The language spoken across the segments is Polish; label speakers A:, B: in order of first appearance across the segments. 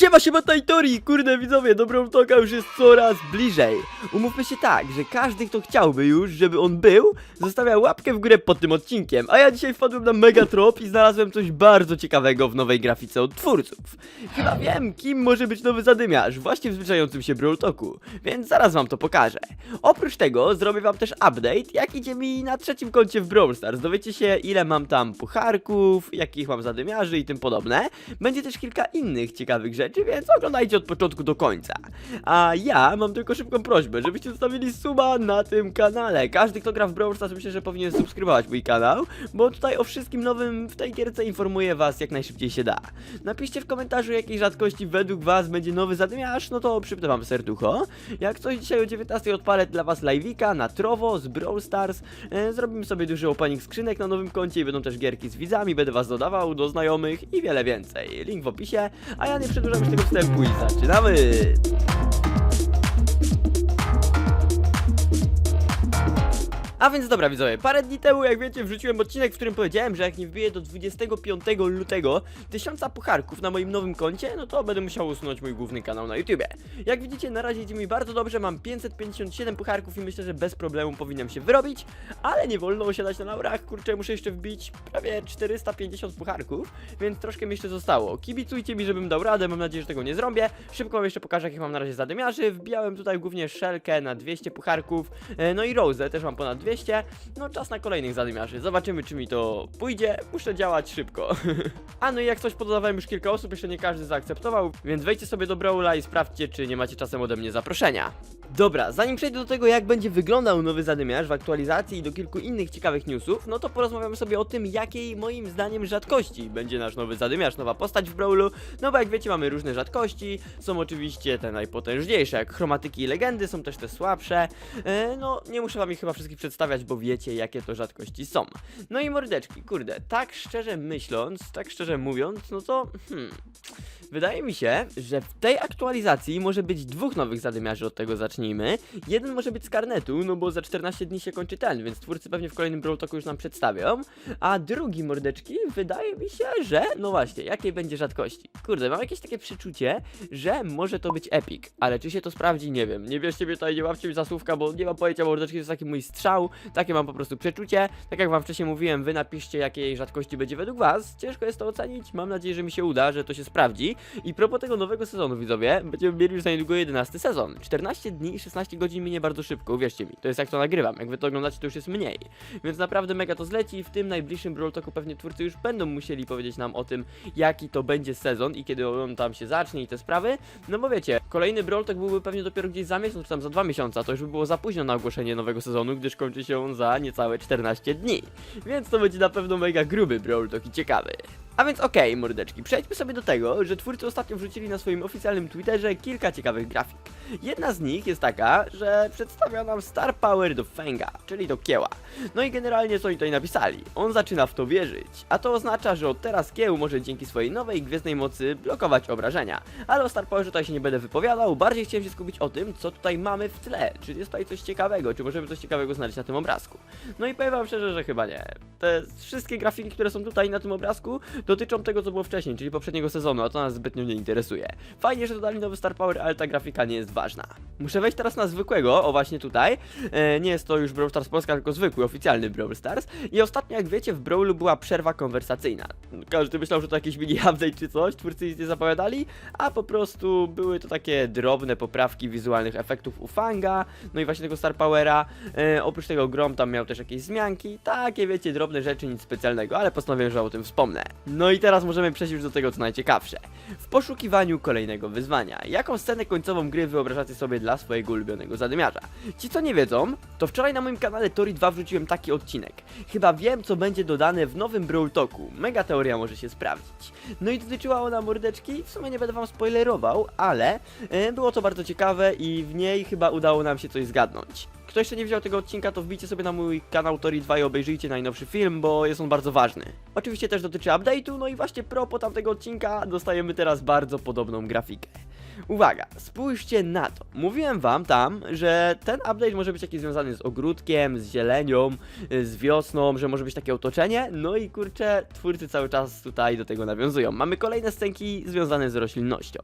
A: Siema, siema Tajtori! Kurde widzowie, Dobrą Toka już jest coraz bliżej. Umówmy się tak, że każdy, kto chciałby już, żeby on był, zostawia łapkę w górę pod tym odcinkiem. A ja dzisiaj wpadłem na Megatrop i znalazłem coś bardzo ciekawego w nowej grafice od twórców. Chyba wiem, kim może być nowy zadymiarz, właśnie w zbliżającym się Brawl więc zaraz wam to pokażę. Oprócz tego zrobię wam też update, jak idzie mi na trzecim koncie w Brawl Stars. Dowiecie się, ile mam tam pucharków, jakich mam zadymiarzy i tym podobne. Będzie też kilka innych ciekawych rzeczy, więc oglądajcie od początku do końca. A ja mam tylko szybką prośbę, żebyście zostawili suba na tym kanale. Każdy, kto gra w Brawl Stars, myślę, że powinien subskrybować mój kanał, bo tutaj o wszystkim nowym w tej gierce informuję was jak najszybciej się da. Napiszcie w komentarzu, jakiej rzadkości według was będzie nowy zadymiarz, no to przypnę wam serducho. Jak coś dzisiaj o 19 odpalę dla was live'ika na Trovo z Brawl Stars. E, zrobimy sobie duży opening skrzynek na nowym koncie i będą też gierki z widzami, będę was dodawał do znajomych i wiele więcej. Link w opisie, a ja nie przedłużam już tego wstępu i zaczynamy! A więc dobra widzowie, parę dni temu jak wiecie wrzuciłem odcinek, w którym powiedziałem, że jak nie wbiję do 25 lutego tysiąca pucharków na moim nowym koncie, no to będę musiał usunąć mój główny kanał na YouTubie. Jak widzicie na razie idzie mi bardzo dobrze, mam 557 pucharków i myślę, że bez problemu powinienem się wyrobić, ale nie wolno osiadać na laurach, kurczę muszę jeszcze wbić prawie 450 pucharków, więc troszkę mi jeszcze zostało. Kibicujcie mi, żebym dał radę, mam nadzieję, że tego nie zrobię. Szybko wam jeszcze pokażę jakich mam na razie zadymiarzy, wbijałem tutaj głównie Szelkę na 200 pucharków, e, no i Rose też mam ponad 200, no czas na kolejnych zadymiarzy. Zobaczymy, czy mi to pójdzie. Muszę działać szybko. A no i jak coś podawałem już kilka osób, jeszcze nie każdy zaakceptował, więc wejdźcie sobie do Brawla i sprawdźcie, czy nie macie czasem ode mnie zaproszenia. Dobra, zanim przejdę do tego, jak będzie wyglądał nowy zadymiarz w aktualizacji i do kilku innych ciekawych newsów, no to porozmawiamy sobie o tym, jakiej moim zdaniem rzadkości będzie nasz nowy zadymiarz, nowa postać w Brawlu. No bo jak wiecie, mamy różne rzadkości. Są oczywiście te najpotężniejsze, jak chromatyki i legendy, są też te słabsze. E, no, nie muszę wam ich chyba wszystkich bo wiecie, jakie to rzadkości są. No i mordeczki, kurde, tak szczerze myśląc, tak szczerze mówiąc, no to hmm. Wydaje mi się, że w tej aktualizacji może być dwóch nowych zadymiarzy, od tego zacznijmy. Jeden może być z karnetu, no bo za 14 dni się kończy ten, więc twórcy pewnie w kolejnym Brawl Talku już nam przedstawią. A drugi, mordeczki, wydaje mi się, że, no właśnie, jakiej będzie rzadkości. Kurde, mam jakieś takie przeczucie, że może to być epic, ale czy się to sprawdzi, nie wiem. Nie bierzcie mnie tutaj, nie łapcie mi za słówka, bo nie mam pojęcia, mordeczki, to jest taki mój strzał, takie mam po prostu przeczucie. Tak jak wam wcześniej mówiłem, wy napiszcie, jakiej rzadkości będzie według was. Ciężko jest to ocenić, mam nadzieję, że mi się uda, że to się sprawdzi. I propos tego nowego sezonu, widzowie, będziemy mieli już za niedługo 11 sezon. 14 dni i 16 godzin minie bardzo szybko, uwierzcie mi. To jest jak to nagrywam. Jak wy to oglądacie, to już jest mniej. Więc naprawdę mega to zleci i w tym najbliższym Brawl Talku pewnie twórcy już będą musieli powiedzieć nam o tym, jaki to będzie sezon i kiedy on tam się zacznie i te sprawy. No bo wiecie, kolejny Brawl Talk byłby pewnie dopiero gdzieś za miesiąc, czy tam za dwa miesiące, to już by było za późno na ogłoszenie nowego sezonu, gdyż kończy się on za niecałe 14 dni. Więc to będzie na pewno mega gruby Brawl Talk i ciekawy. A więc okej, mordeczki, przejdźmy sobie do tego, że twórcy ostatnio wrzucili na swoim oficjalnym Twitterze kilka ciekawych grafik. Jedna z nich jest taka, że przedstawia nam Star Power do Fenga, czyli do Kieła. No i generalnie co oni tutaj napisali? On zaczyna w to wierzyć, a to oznacza, że od teraz Kieł może dzięki swojej nowej gwiezdnej mocy blokować obrażenia. Ale o Star Powerze tutaj się nie będę wypowiadał, bardziej chciałem się skupić o tym, co tutaj mamy w tle. Czy jest tutaj coś ciekawego, czy możemy coś ciekawego znaleźć na tym obrazku. No i powiem wam szczerze, że chyba nie. Te wszystkie grafiki, które są tutaj na tym obrazku, dotyczą tego, co było wcześniej, czyli poprzedniego sezonu, a to nas zbytnio nie interesuje. Fajnie, że dodali nowy Star Power, ale ta grafika nie jest ważna. Muszę wejść teraz na zwykłego, o właśnie tutaj. E, nie jest to już Brawl Stars Polska, tylko zwykły, oficjalny Brawl Stars. I ostatnio, jak wiecie, w Brawlu była przerwa konwersacyjna. Każdy myślał, że to jakiś mini update czy coś, twórcy nic nie zapowiadali, a po prostu były to takie drobne poprawki wizualnych efektów u Fanga, no i właśnie tego Star Powera. E, oprócz tego Grom tam miał też jakieś zmianki, takie wiecie, drobne rzeczy, nic specjalnego, ale postanowiłem, że o tym wspomnę. No i teraz możemy przejść już do tego, co najciekawsze. W poszukiwaniu kolejnego wyzwania. Jaką scenę końcową gry wyobrażacie sobie dla swojego ulubionego zadymiarza? Ci, co nie wiedzą, to wczoraj na moim kanale Tori 2 wrzuciłem taki odcinek. Chyba wiem, co będzie dodane w nowym Brawl Talku. Mega teoria może się sprawdzić. No i dotyczyła ona mordeczki, w sumie nie będę wam spoilerował, ale e, było to bardzo ciekawe i w niej chyba udało nam się coś zgadnąć. Kto jeszcze nie widział tego odcinka, to wbijcie sobie na mój kanał Tori 2 i obejrzyjcie najnowszy film, bo jest on bardzo ważny. Oczywiście też dotyczy update'u, no i właśnie propos tamtego odcinka dostajemy teraz bardzo podobną grafikę. Uwaga, spójrzcie na to. Mówiłem wam tam, że ten update może być jakiś związany z ogródkiem, z zielenią, y, z wiosną, że może być takie otoczenie. No i kurczę, twórcy cały czas tutaj do tego nawiązują. Mamy kolejne scenki związane z roślinnością.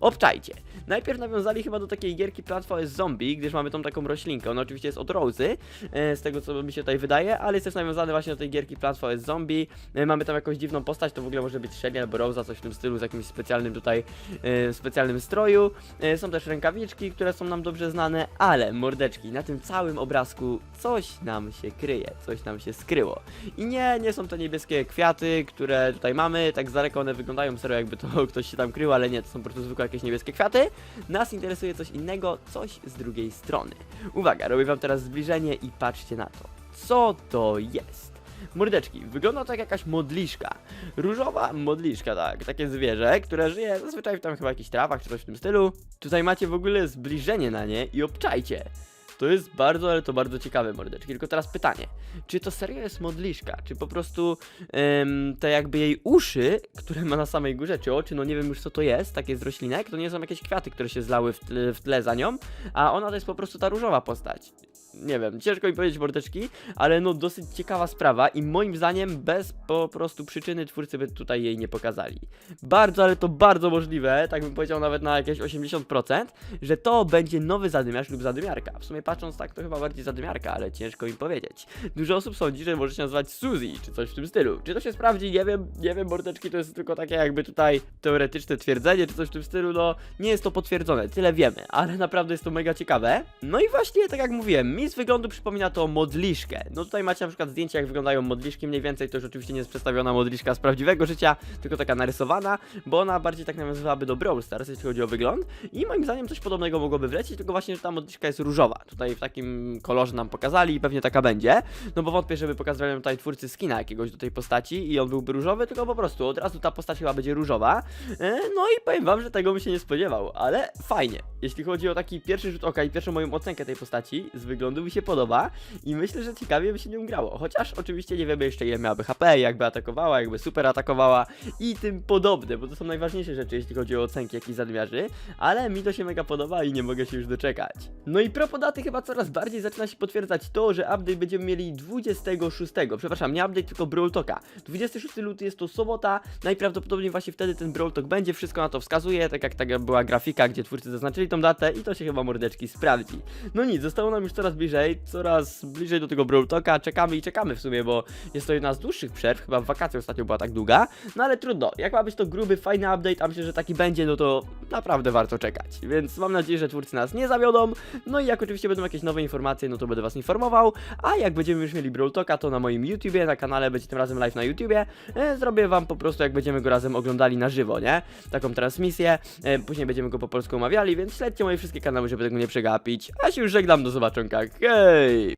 A: Obczajcie. Najpierw nawiązali chyba do takiej gierki Platform Zombie, gdyż mamy tą taką roślinkę. Ona oczywiście jest od Rozy, z tego co mi się tutaj wydaje, ale jest też nawiązany właśnie do tej gierki Platform Zombie. E, Mamy tam jakąś dziwną postać, to w ogóle może być Shelly albo Rosa, coś w tym stylu, z jakimś specjalnym tutaj, e, specjalnym stroju. E, Są też rękawiczki, które są nam dobrze znane, ale mordeczki, na tym całym obrazku coś nam się kryje, coś nam się skryło. I nie, nie są to niebieskie kwiaty, które tutaj mamy, tak z daleka one wyglądają serio jakby to ktoś się tam krył, ale nie, to są po prostu zwykłe jakieś niebieskie kwiaty. Nas interesuje coś innego, coś z drugiej strony. Uwaga, robię wam teraz zbliżenie i patrzcie na to. Co to jest? Mordeczki, wygląda to jak jakaś modliszka. Różowa modliszka, tak, takie zwierzę, które żyje zazwyczaj w tam chyba jakichś trawach czy coś w tym stylu. Tutaj macie w ogóle zbliżenie na nie i obczajcie. To jest bardzo, ale to bardzo ciekawe mordeczki. Tylko teraz pytanie, czy to serio jest modliszka? Czy po prostu em, te jakby jej uszy, które ma na samej górze, czy oczy, no nie wiem już co to jest, takie z roślinek, to nie są jakieś kwiaty, które się zlały w tle, w tle za nią, a ona to jest po prostu ta różowa postać. Nie wiem, ciężko mi powiedzieć mordeczki, ale no dosyć ciekawa sprawa i moim zdaniem bez po prostu przyczyny twórcy by tutaj jej nie pokazali. Bardzo, ale to bardzo możliwe, tak bym powiedział nawet na jakieś 80%, że to będzie nowy zadymiarz lub zadymiarka. W sumie patrząc tak, to chyba bardziej zadymiarka, ale ciężko mi powiedzieć. Dużo osób sądzi, że może się nazywać Suzy, czy coś w tym stylu. Czy to się sprawdzi? Nie wiem, nie wiem, mordeczki to jest tylko takie jakby tutaj teoretyczne twierdzenie, czy coś w tym stylu, no nie jest to potwierdzone, tyle wiemy, ale naprawdę jest to mega ciekawe. No i właśnie, tak jak mówiłem, mi z wyglądu przypomina to modliszkę. No tutaj macie na przykład zdjęcia, jak wyglądają modliszki, mniej więcej to już oczywiście nie jest przedstawiona modliszka z prawdziwego życia, tylko taka narysowana, bo ona bardziej tak nawiązywałaby do Brawl Stars, jeśli chodzi o wygląd. I moim zdaniem coś podobnego mogłoby wlecieć, tylko właśnie, że ta modliszka jest różowa. Tutaj w takim kolorze nam pokazali i pewnie taka będzie. No bo wątpię, żeby pokazywali tutaj twórcy skina jakiegoś do tej postaci i on byłby różowy, tylko po prostu od razu ta postać chyba będzie różowa. E, No i powiem wam, że tego bym się nie spodziewał, ale fajnie. Jeśli chodzi o taki pierwszy rzut oka i pierwszą moją ocenkę tej postaci, z wyglądu mi się podoba i myślę, że ciekawie by się nią grało. Chociaż oczywiście nie wiemy jeszcze ile miałaby HP, jakby atakowała, jakby super atakowała i tym podobne, bo to są najważniejsze rzeczy, jeśli chodzi o ocenki jakichś zadmiarzy, ale mi to się mega podoba i nie mogę się już doczekać. No i propos daty chyba coraz bardziej zaczyna się potwierdzać to, że update będziemy mieli 26, przepraszam, nie update, tylko Brawl Talka. 26 luty jest to sobota, najprawdopodobniej właśnie wtedy ten Brawl Talk będzie, wszystko na to wskazuje, tak jak taka była grafika, gdzie twórcy zaznaczyli tą datę i to się chyba mordeczki sprawdzi. No nic, zostało nam już coraz bliżej, coraz bliżej do tego Brawl Talka, czekamy i czekamy w sumie, bo jest to jedna z dłuższych przerw, chyba w ostatnio była tak długa, no ale trudno, jak ma być to gruby, fajny update, a myślę, że taki będzie, no to naprawdę warto czekać, więc mam nadzieję, że twórcy nas nie zawiodą, no i jak oczywiście będą jakieś nowe informacje, no to będę was informował, a jak będziemy już mieli Brawl Talka, to na moim YouTubie, na kanale będzie tym razem live na YouTubie, e, zrobię wam po prostu jak będziemy go razem oglądali na żywo, nie? Taką transmisję, e, później będziemy go po polsku omawiali, więc śledźcie moje wszystkie kanały, żeby tego nie przegapić, a się już żegnam, do zobaczonka, Okay.